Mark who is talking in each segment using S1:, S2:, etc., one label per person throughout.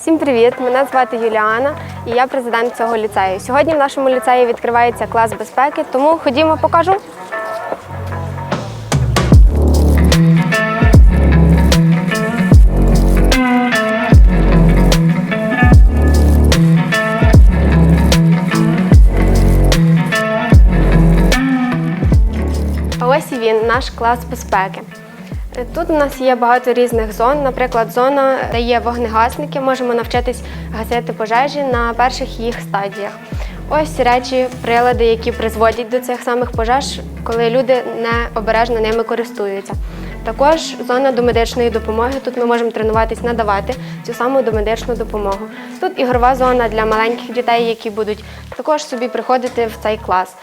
S1: Всім привіт! Мене звати Юліана і я президент цього ліцею. Сьогодні в нашому ліцеї відкривається клас безпеки, тому ходімо, покажу. Ось і він, наш клас безпеки. Е, Тут у нас є багато різних зон. Наприклад, зона, де є вогнегасники, можемо навчитись гасити пожежі на перших їх стадіях. Ось речі, прилади, які призводять до цих самих пожеж, коли люди необережно ними користуються. Також зона домедичної допомоги. Тут ми можемо тренуватись надавати цю саму домедичну допомогу. Тут ігрова зона для маленьких дітей, які будуть також собі приходити в цей клас.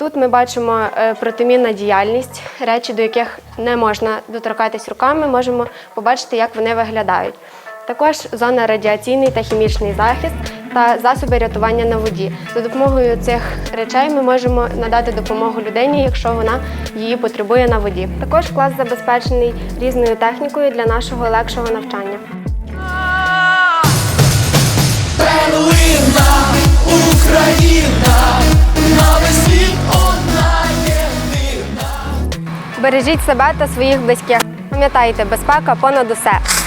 S1: Тут ми бачимо е, протимінна діяльність, речі, до яких не можна доторкатись руками, можемо побачити, як вони виглядають. Також зона радіаційний та хімічний захист та засоби рятування на воді. За допомогою цих речей ми можемо надати допомогу людині, якщо вона її потребує на воді. Також клас забезпечений різною технікою для нашого легшого навчання. Бережіть себе та своїх близьких. Пам'ятайте, безпека понад усе.